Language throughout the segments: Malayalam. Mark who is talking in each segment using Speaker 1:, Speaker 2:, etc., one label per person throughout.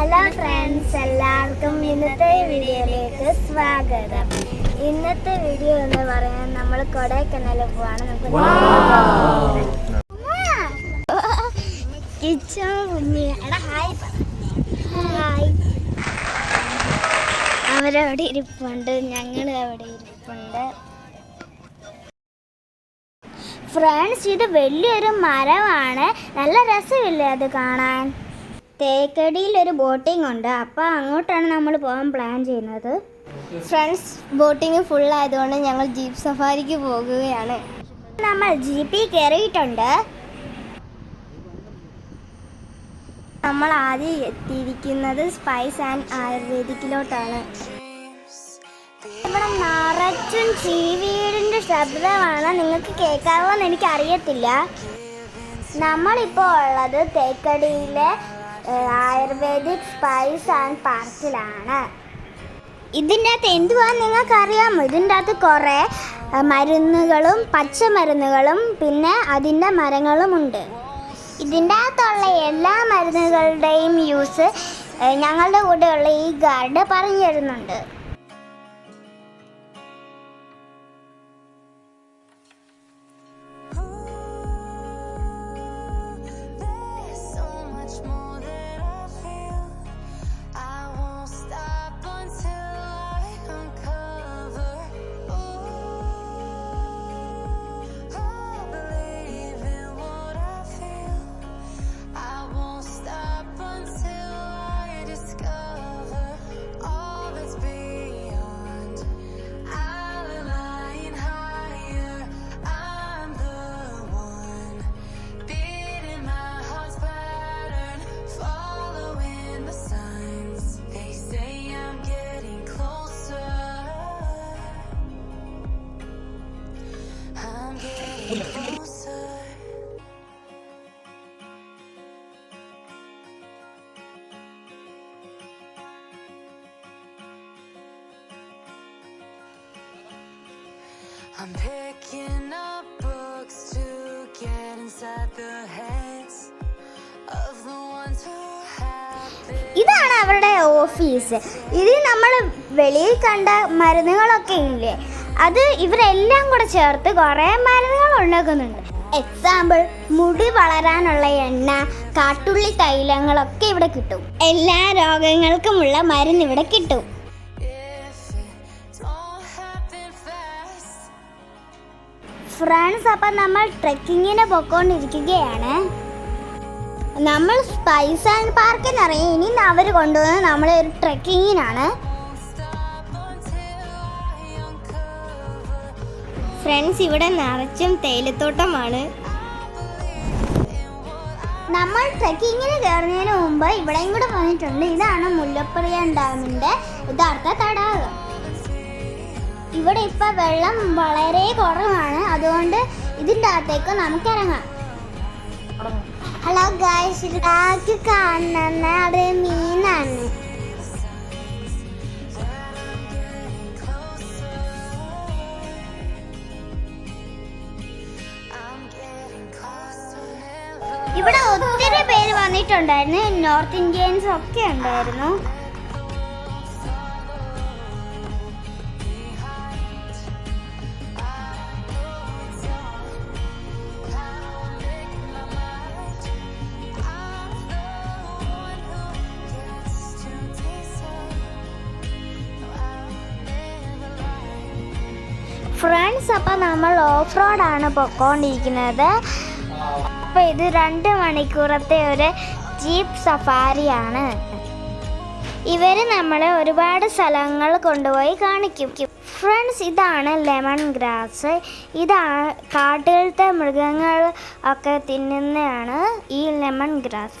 Speaker 1: ഹലോ ഫ്രണ്ട്സ് എല്ലാവർക്കും ഇന്നത്തെ വീഡിയോയിലേക്ക് സ്വാഗതം. ഇന്നത്തെ വീഡിയോ എന്ന് പറയാൻ നമ്മൾ കൊടൈക്കനാൽ പോവാണ്. നമുക്ക് കുഞ്ഞി. ഹായ്. ഹായ്. അവരവിടെ ഇരിപ്പുണ്ട്. ഞങ്ങൾ അവിടെ ഇരിപ്പുണ്ട്. ഫ്രണ്ട്സ് ഇത് വലിയൊരു മരമാണ്. നല്ല രസമില്ലേ അത് കാണാൻ? തേക്കടിയിൽ ഒരു ബോട്ടിംഗ് ഉണ്ട്. അപ്പോൾ അങ്ങോട്ടാണ് നമ്മൾ പോകാൻ പ്ലാൻ ചെയ്യുന്നത്.
Speaker 2: ഫ്രണ്ട്സ് ബോട്ടിംഗ് ഫുൾ ആയതുകൊണ്ട് ഞങ്ങൾ ജീപ്പ് സഫാരിക്ക് പോകുകയാണ്.
Speaker 1: നമ്മൾ ജീപ്പിൽ കയറിയിട്ടുണ്ട്.
Speaker 2: നമ്മൾ ആദ്യം എത്തിയിരിക്കുന്നത് സ്പൈസ് ആൻഡ് ആയുർവേദിക്കിലോട്ടാണ്.
Speaker 1: ഇവിടെ നിറച്ചും ചീവീടിന്റെ ശബ്ദമാണ് നിങ്ങൾക്ക് കേൾക്കാവോ എന്ന് എനിക്കറിയത്തില്ല. നമ്മളിപ്പോൾ ഉള്ളത് തേക്കടിയിലെ ആയുർവേദിക് സ്പൈസ് ആൻഡ് പാർക്കിലാണ്. ഇതിന്റെ അകത്ത് എന്തുവാന്ന് നിങ്ങൾക്ക് അറിയാമോ ഇതിന്റെ അകത്ത് കുറേ മരുന്നുകളും പച്ചമരുന്നുകളും പിന്നെ അതിന്റെ മരങ്ങളും ഉണ്ട് ഇതിന്റെ അകത്തുള്ള എല്ലാ മരുന്നുകളുടെയും യൂസ് ഞങ്ങളുടെ കൂടെയുള്ള ഈ ഗാർഡ് പറഞ്ഞു തരുന്നുണ്ട്.
Speaker 3: I'm picking up books to get inside the heads of the ones who have.
Speaker 1: ഇതാണ് അവരുടെ ഓഫീസ്. ഇതിൽ നമ്മൾ വെളിയിൽ കണ്ട മരുന്നുകളൊക്കെ ഇല്ലേ? അത് ഇവരെല്ലാം കൂടെ ചേർത്ത് കുറേ മരുന്നുകൾ ഉണ്ടാക്കുന്നുണ്ട്. എക്സാമ്പിൾ മുടി വളരാനുള്ള എണ്ണ കാട്ടുള്ളി തൈലങ്ങളൊക്കെ ഇവിടെ കിട്ടും. എല്ലാ രോഗങ്ങൾക്കുമുള്ള മരുന്ന് ഇവിടെ കിട്ടും. ഫ്രണ്ട്സ് അപ്പം നമ്മൾ ട്രെക്കിങ്ങിന് പൊക്കോണ്ടിരിക്കുകയാണ് നമ്മൾ സ്പൈസ് ആൻഡ് ഇറങ്ങി ഇനി അവർ കൊണ്ടുവന്ന് നമ്മൾ ഒരു ട്രെക്കിങ്ങിനാണ്.
Speaker 2: ഫ്രണ്ട്സ് ഇവിടെ നിറച്ചും തേയിലത്തോട്ടമാണ്.
Speaker 1: നമ്മൾ ട്രെക്കിങ്ങിന് കയറുന്നതിന് മുമ്പ് ഇവിടെയും കൂടെ വന്നിട്ടുണ്ട്. ഇതാണ് മുല്ലപ്പെരിയാർ ഡാമിന്റെ യഥാർത്ഥ തടാകം. ഇവിടെ ഇപ്പൊ വെള്ളം വളരെ കുറവാണ്. അതുകൊണ്ട് ഇതിന്റെ അകത്തേക്ക് നമുക്ക് ഇറങ്ങാം ഹലോ ഗായ്സ് കാണുന്ന അത് മീനാണ്. ഇവിടെ ഒത്തിരി പേര് വന്നിട്ടുണ്ടായിരുന്നു. നോർത്ത് ഇന്ത്യൻസ് ഒക്കെ ഉണ്ടായിരുന്നു. ഓഫ് റോഡാണ് പൊക്കോണ്ടിരിക്കുന്നത്. അപ്പോൾ ഇത് രണ്ട് മണിക്കൂറത്തെ ഒരു ജീപ്പ് സഫാരിയാണ്. ഇവർ നമ്മളെ ഒരുപാട് സ്ഥലങ്ങൾ കൊണ്ടുപോയി കാണിക്കും. ഫ്രണ്ട്സ് ഇതാണ് ലെമൺ ഗ്രാസ്. ഇതാണ് കാട്ടിലത്തെ മൃഗങ്ങൾ ഒക്കെ തിന്നുന്നതാണ് ഈ ലെമൺ ഗ്രാസ്.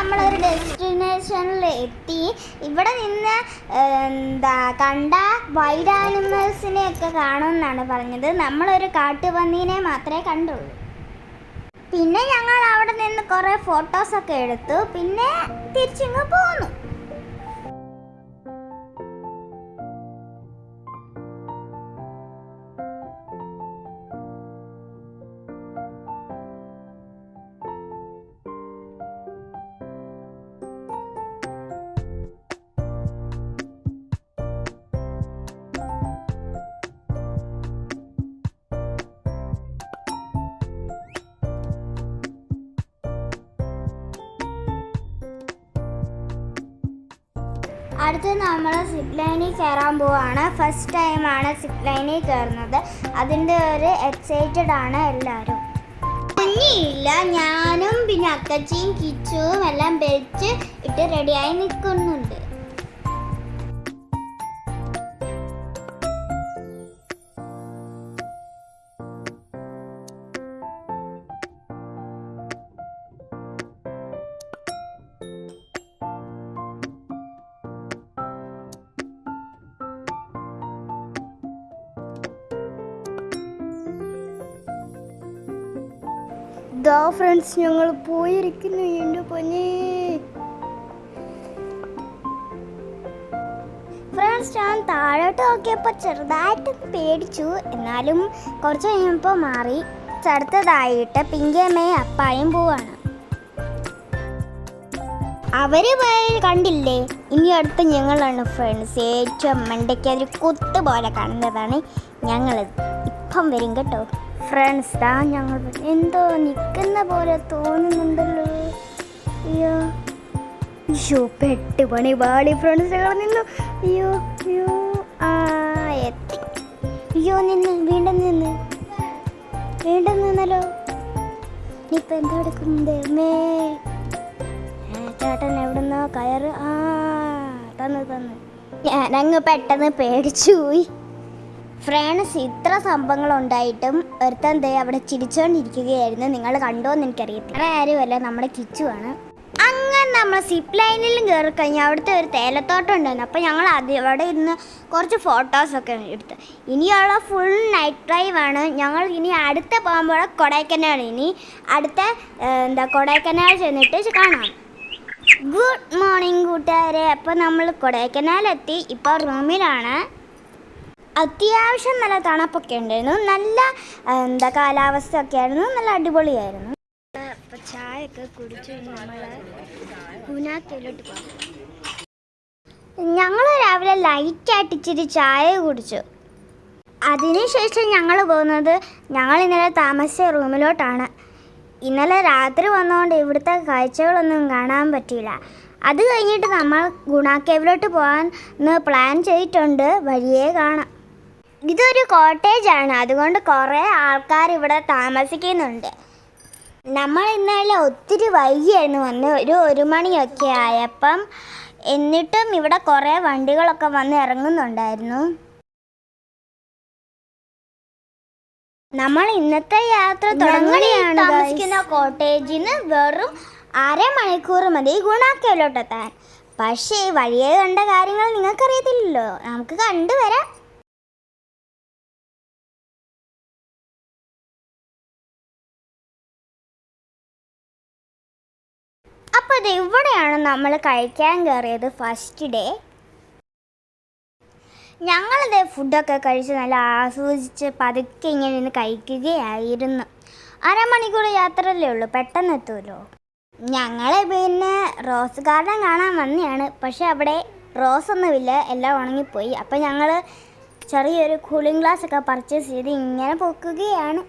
Speaker 1: നമ്മളൊരു ഡെസ്റ്റിനേഷനിൽ എത്തി. ഇവിടെ നിന്ന് എന്താ കണ്ട വൈൽഡ് ആനിമൽസിനെ ഒക്കെ കാണുമെന്നാണ് പറഞ്ഞത്. നമ്മളൊരു കാട്ടുപന്നീനെ മാത്രമേ കണ്ടുള്ളൂ. പിന്നെ ഞങ്ങൾ അവിടെ നിന്ന് കുറേ ഫോട്ടോസൊക്കെ എടുത്തു. പിന്നെ തിരിച്ചിങ്ങ് പോന്നു. അടുത്ത് നമ്മൾ സിപ്പ് ലൈനിൽ കയറാൻ പോവാണ്. ഫസ്റ്റ് ടൈമാണ് സിപ്പ് ലൈനിൽ കയറുന്നത് അതിന്റെ ഒരു എക്സൈറ്റഡ് ആണ് എല്ലാവരും കുഞ്ഞിയില്ല. ഞാനും പിന്നെ അക്കച്ചിയും കിച്ചുവും എല്ലാം ബെൽറ്റ് ഇട്ട് റെഡിയായി നിൽക്കുന്നുണ്ട്
Speaker 2: ദാ ഫ്രണ്ട്സ് ഞങ്ങൾ പോയിരിക്കുന്നു എന്റെ പൊന്നെ.
Speaker 1: ഫ്രണ്ട്സ് ഞാൻ താഴോട്ട് നോക്കിയപ്പോൾ ചെറുതായിട്ട് പേടിച്ചു. എന്നാലും കുറച്ച് കഴിഞ്ഞപ്പോൾ മാറി. അടുത്തതായിട്ട് പിങ്കിയമ്മയും അപ്പായും പോവാണ്. അവർ പോയി കണ്ടില്ലേ? ഇനി അടുത്ത് ഞങ്ങളാണ് ഫ്രണ്ട്സ്. ഏറ്റവും മണ്ടയ്ക്ക് അതൊരു കുത്ത് പോലെ കാണുന്നതാണ് ഞങ്ങൾ ഇപ്പം വരും കേട്ടോ. ഫ്രണ്ട്സ് ദാ ഞങ്ങൾ എന്തോ നിൽക്കുന്ന പോലെ തോന്നുന്നുണ്ടല്ലോ. അയ്യോ. അയ്യോ പെട്ട് പണി പാടി ഫ്രണ്ട്സ് ഞങ്ങൾ നിന്നു. അയ്യോ അയ്യോ. ആ എത്തി. അയ്യോ നിന്ന് വീണ്ടും നിന്ന്. വീണ്ടും നിന്നല്ലോ. ഇനിയിപ്പോൾ എന്താ എടുക്കുന്നത്? മേ. ചേട്ടൻ എവിടുന്നോ കയറ്. ആ തന്നു തന്നു. ഞാനങ്ങ് പെട്ടെന്ന് പേടിച്ചു പോയി. ഫ്രണ്ട്സ് ഇത്ര സംഭവങ്ങൾ ഉണ്ടായിട്ടും ഒരുത്തൻ ദേ അവിടെ ചിരിച്ചുകൊണ്ടിരിക്കുകയായിരുന്നു നിങ്ങൾ കണ്ടോന്ന് എനിക്കറിയത്തില്ല. വേറെ ആരുമല്ല നമ്മുടെ കിച്ചുവാണ് അങ്ങനെ നമ്മൾ സിപ്പ് ലൈനിലും കയറി കഴിഞ്ഞാൽ അവിടുത്തെ ഒരു തേലത്തോട്ടം ഉണ്ടായിരുന്നു. അപ്പോൾ ഞങ്ങൾ അത് അവിടെ ഇരുന്ന് കുറച്ച് ഫോട്ടോസൊക്കെ എടുത്തു. ഇനിയുള്ള ഫുൾ നൈറ്റ് ഡ്രൈവ് ആണ്. ഞങ്ങൾ ഇനി അടുത്ത പോകുമ്പോൾ കൊടൈക്കനാൽ ഇനി അടുത്ത എന്താ കൊടൈക്കനാൽ ചെന്നിട്ട് കാണാം. ഗുഡ് മോർണിംഗ് കൂട്ടുകാരെ. അപ്പോൾ നമ്മൾ കൊടൈക്കനാലെത്തി ഇപ്പോൾ റൂമിലാണ് അത്യാവശ്യം നല്ല തണുപ്പൊക്കെ ഉണ്ടായിരുന്നു. നല്ല എന്താ കാലാവസ്ഥ ഒക്കെ ആയിരുന്നു. നല്ല അടിപൊളിയായിരുന്നു. ചായ ഒക്കെ കുടിച്ച് നമ്മൾ പോകും ഞങ്ങൾ രാവിലെ ലൈറ്റായിട്ട് ഇച്ചിരി ചായ കുടിച്ചു. അതിനുശേഷം ഞങ്ങൾ പോകുന്നത് ഞങ്ങൾ ഇന്നലെ താമസിച്ച റൂമിലോട്ടാണ്. ഇന്നലെ രാത്രി വന്നതുകൊണ്ട് ഇവിടുത്തെ കാഴ്ചകളൊന്നും കാണാൻ പറ്റിയില്ല. അത് കഴിഞ്ഞിട്ട് നമ്മൾ ഗുണ കേവിലോട്ട് പോകാൻ പ്ലാൻ ചെയ്തിട്ടുണ്ട്. വഴിയേ കാണാം. ഇതൊരു കോട്ടേജ് ആണ് അതുകൊണ്ട് കുറേ ആൾക്കാർ ഇവിടെ താമസിക്കുന്നുണ്ട്. നമ്മൾ ഇന്നലെ ഒത്തിരി വൈകിയായിരുന്നു വന്ന്. ഒരു ഒരു മണിയൊക്കെ ആയപ്പം എന്നിട്ടും ഇവിടെ കുറേ വണ്ടികളൊക്കെ വന്ന് ഇറങ്ങുന്നുണ്ടായിരുന്നു. നമ്മൾ ഇന്നത്തെ യാത്ര തുടങ്ങുകയാണ് താമസിക്കുന്ന കോട്ടേജിൽ നിന്ന് വെറും അരമണിക്കൂർ മതി. ഗുണാക്കയിലോട്ടെത്താൻ പക്ഷേ വഴിയെ കണ്ട കാര്യങ്ങൾ നിങ്ങൾക്കറിയത്തില്ലല്ലോ. നമുക്ക് കണ്ടുവരാം. അപ്പോൾ ഇത് ഇവിടെയാണ് നമ്മൾ കഴിക്കാൻ കയറിയത് ഫസ്റ്റ് ഡേ ഞങ്ങളിത് ഫുഡൊക്കെ കഴിച്ച് നല്ല ആസ്വദിച്ച് പതുക്കെ ഇങ്ങനെ ഇരുന്ന് കഴിക്കുകയായിരുന്നു. അരമണിക്കൂർ യാത്രയല്ലേ ഉള്ളൂ പെട്ടെന്ന് എത്തുമല്ലോ ഞങ്ങൾ പിന്നെ റോസ് ഗാർഡൻ കാണാൻ വന്നെയാണ് പക്ഷെ അവിടെ റോസ് ഒന്നുമില്ല എല്ലാം ഉണങ്ങിപ്പോയി. അപ്പം ഞങ്ങൾ ചെറിയൊരു കൂളിംഗ് ഗ്ലാസ് ഒക്കെ പർച്ചേസ് ചെയ്ത് ഇങ്ങനെ പൊക്കുകയാണ്.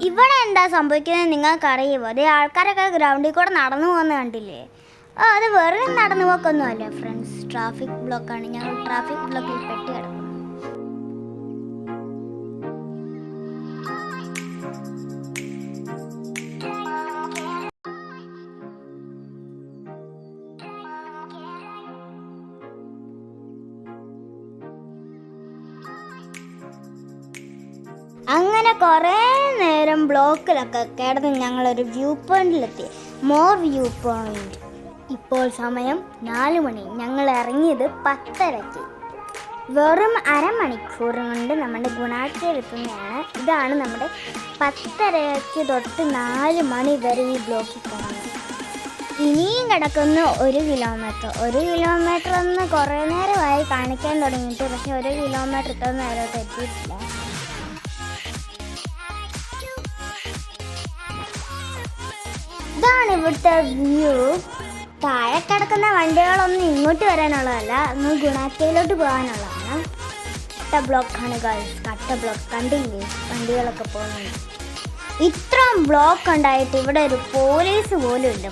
Speaker 1: ഇവിടെ എന്താ സംഭവിക്കുന്നത് നിങ്ങൾക്ക് അറിയുമോ അതേ ആൾക്കാരൊക്കെ ഗ്രൗണ്ടിൽ കൂടെ നടന്നു പോകുന്ന കണ്ടില്ലേ? ആ അത് വെറുതെ നടന്നു പോക്കൊന്നും അല്ല ഫ്രണ്ട്സ് ട്രാഫിക് ബ്ലോക്കാണ് ഞങ്ങൾ ട്രാഫിക് ബ്ലോക്കിൽ പെട്ട് കുറേ നേരം ബ്ലോക്കിലൊക്കെ കിടന്ന് ഞങ്ങളൊരു വ്യൂ പോയിന്റിലെത്തി. മോർ വ്യൂ പോയിന്റ് ഇപ്പോൾ സമയം നാല് മണി. ഞങ്ങൾ ഇറങ്ങിയത് പത്തരയ്ക്ക്. വെറും അരമണിക്കൂർ കൊണ്ട് നമ്മുടെ ഗുണാട്ടിയിലെത്തുന്നതാണ് ഇതാണ് നമ്മുടെ പത്തരയ്ക്ക് തൊട്ട് നാല് മണി വരെ ഈ ബ്ലോക്കിൽ കിടന്നത് ഇനിയും കിടക്കുന്ന ഒരു കിലോമീറ്റർ ഒരു കിലോമീറ്റർ ഒന്ന് കുറേ നേരമായി കാണിക്കാൻ തുടങ്ങിയിട്ട് പക്ഷേ ഒരു കിലോമീറ്റർ ഇത്ര നേരത്തെ എത്തിയിട്ടില്ല. ഇതാണ് ഇവിടുത്തെ വ്യൂ താഴെ കിടക്കുന്ന വണ്ടികളൊന്നും ഇങ്ങോട്ട് വരാനുള്ളതല്ല ഒന്ന് ഗുണാക്കയിലോട്ട് പോകാനുള്ളതാണ്. കട്ട ബ്ലോക്കാണ് ഗേൾസ് കട്ട ബ്ലോക്ക് കണ്ടില്ലേ? വണ്ടികളൊക്കെ പോകുന്നുണ്ട് ഇത്രയും ബ്ലോക്ക് ഉണ്ടായിട്ട് ഇവിടെ ഒരു പോലീസ് പോലും ഇല്ല.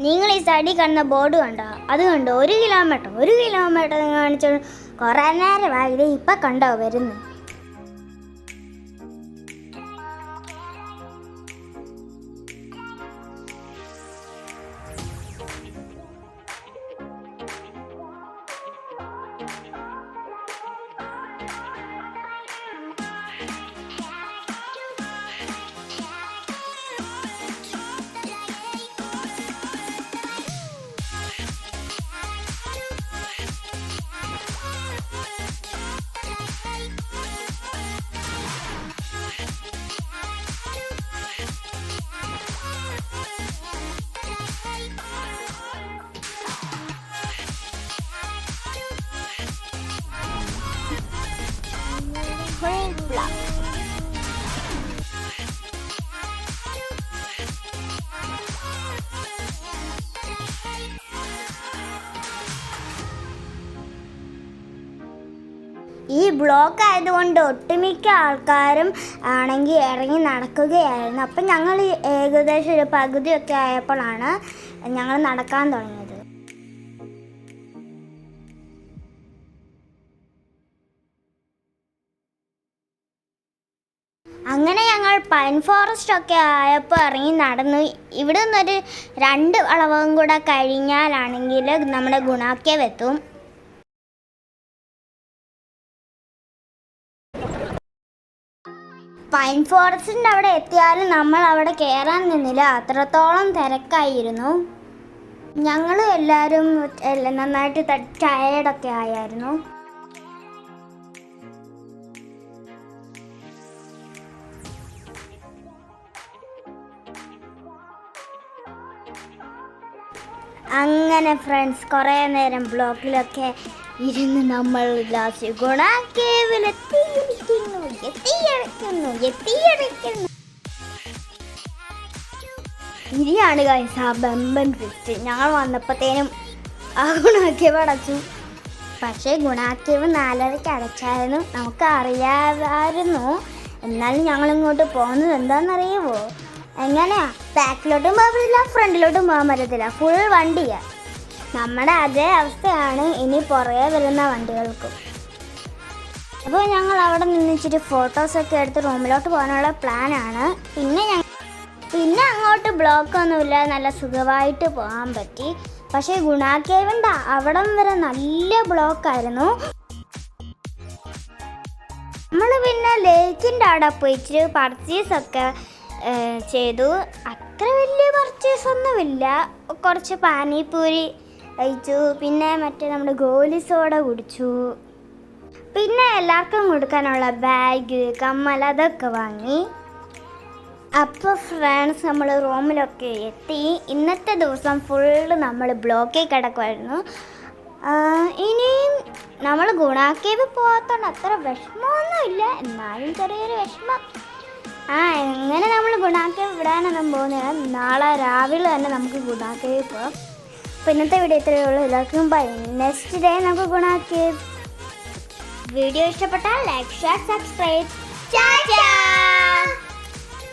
Speaker 1: നിങ്ങൾ ഈ സൈഡിൽ കണ്ട ബോർഡ് കണ്ടോ? അത് കണ്ടോ? ഒരു കിലോമീറ്റർ ഒരു കിലോമീറ്റർ കാണിച്ചു? കുറേ നേരം ഇത് ഇപ്പം കണ്ടോ വരുന്നു ബ്ലോക്ക് ആയതുകൊണ്ട് ഒട്ടുമിക്ക ആൾക്കാരും ആണെങ്കിൽ ഇറങ്ങി നടക്കുകയായിരുന്നു. അപ്പം ഞങ്ങൾ ഏകദേശം ഒരു പകുതിയൊക്കെ ആയപ്പോഴാണ് ഞങ്ങൾ നടക്കാൻ തുടങ്ങിയത്. അങ്ങനെ ഞങ്ങൾ പൈൻ ഫോറസ്റ്റ് ഒക്കെ ആയപ്പോൾ ഇറങ്ങി നടന്നു. ഇവിടെ നിന്നൊരു രണ്ട് വളവും കൂടെ കഴിഞ്ഞാലാണെങ്കിൽ നമ്മുടെ ഗുണാക്കേവ് എത്തും പൈൻ ഫോറസ്റ്റിന്റെ അവിടെ എത്തിയാലും നമ്മൾ അവിടെ കയറാൻ നിന്നില്ല. അത്രത്തോളം തിരക്കായിരുന്നു. ഞങ്ങൾ എല്ലാവരും എല്ലാം നന്നായിട്ട് ടയേർഡൊക്കെ ആയായിരുന്നു. അങ്ങനെ ഫ്രണ്ട്സ് കുറേ നേരം ബ്ലോക്കിലൊക്കെ ഇരുന്ന് നമ്മൾ ലാസ്റ്റ് ഗുണ എത്തിയടയ്ക്കുന്നു ഇനിയാണ് ഗൈസ് ആ ബെമ്പൻ ഫിസ്റ്റ് ഞങ്ങൾ വന്നപ്പോഴത്തേനും ആ ഗുണാക്കേവ് അടച്ചു. പക്ഷേ ഗുണാക്കേവ് നാലരയ്ക്ക് അടച്ചായിരുന്നു. നമുക്ക് അറിയാമായിരുന്നു എന്നാലും ഞങ്ങൾ ഇങ്ങോട്ട് പോകുന്നത് എന്താണെന്നറിയുമോ എങ്ങനെയാ? ബാക്കിലോട്ടും പോകാൻ പറ്റില്ല ഫ്രണ്ടിലോട്ടും പോകാൻ പറ്റത്തില്ല ഫുൾ വണ്ടിയാ. നമ്മുടെ അതേ അവസ്ഥയാണ് ഇനി പുറകെ വരുന്ന വണ്ടികൾക്കും. അപ്പോൾ ഞങ്ങൾ അവിടെ നിന്നിച്ചിട്ട് ഫോട്ടോസൊക്കെ എടുത്ത് റൂമിലോട്ട് പോകാനുള്ള പ്ലാനാണ് പിന്നെ ഞങ്ങൾ പിന്നെ അങ്ങോട്ട് ബ്ലോക്ക് ഒന്നുമില്ല. നല്ല സുഖമായിട്ട് പോകാൻ പറ്റി. പക്ഷേ ഗുണാക്കേവണ്ട അവിടം വരെ നല്ല ബ്ലോക്കായിരുന്നു നമ്മൾ പിന്നെ ലേക്കിന്റെ അവിടെ പോയി ഇച്ചിരി പർച്ചേസ് ഒക്കെ ഏഹ്, ചെയ്തു. അത്ര വലിയ പർച്ചേസ് ഒന്നുമില്ല. കുറച്ച് പാനിപ്പൂരി കഴിച്ചു. പിന്നെ മറ്റേ നമ്മുടെ ഗോലി സോഡ കുടിച്ചു. പിന്നെ എല്ലാവർക്കും കൊടുക്കാനുള്ള ബാഗ് കമ്മൽ അതൊക്കെ വാങ്ങി. അപ്പോൾ ഫ്രണ്ട്സ് നമ്മൾ റൂമിലൊക്കെ എത്തി. ഇന്നത്തെ ദിവസം ഫുള്ള് നമ്മൾ ബ്ലോക്കിൽ കിടക്കുമായിരുന്നു ഇനിയും നമ്മൾ ഗുണാക്കേവ് പോകാത്തോണ്ട് അത്ര വിഷമമൊന്നുമില്ല. എന്നാലും ചെറിയൊരു വിഷമം. ആ എങ്ങനെ നമ്മൾ ഗുണാക്കേവ് വിടാനൊന്നും പോകുന്നില്ല. നാളെ രാവിലെ തന്നെ നമുക്ക് ഗുണാക്കേവ് പോകാം അപ്പോൾ ഇന്നത്തെ വീഡിയോ ഇത്രയേ ഉള്ളൂ. എല്ലാവർക്കും ബൈ നെക്സ്റ്റ് ഡേ നമുക്ക് ഗുണാക്കി വീഡിയോ ഇഷ്ടപ്പെട്ടാൽ ലൈക്ക് ഷെയർ സബ്സ്ക്രൈബ് ചാ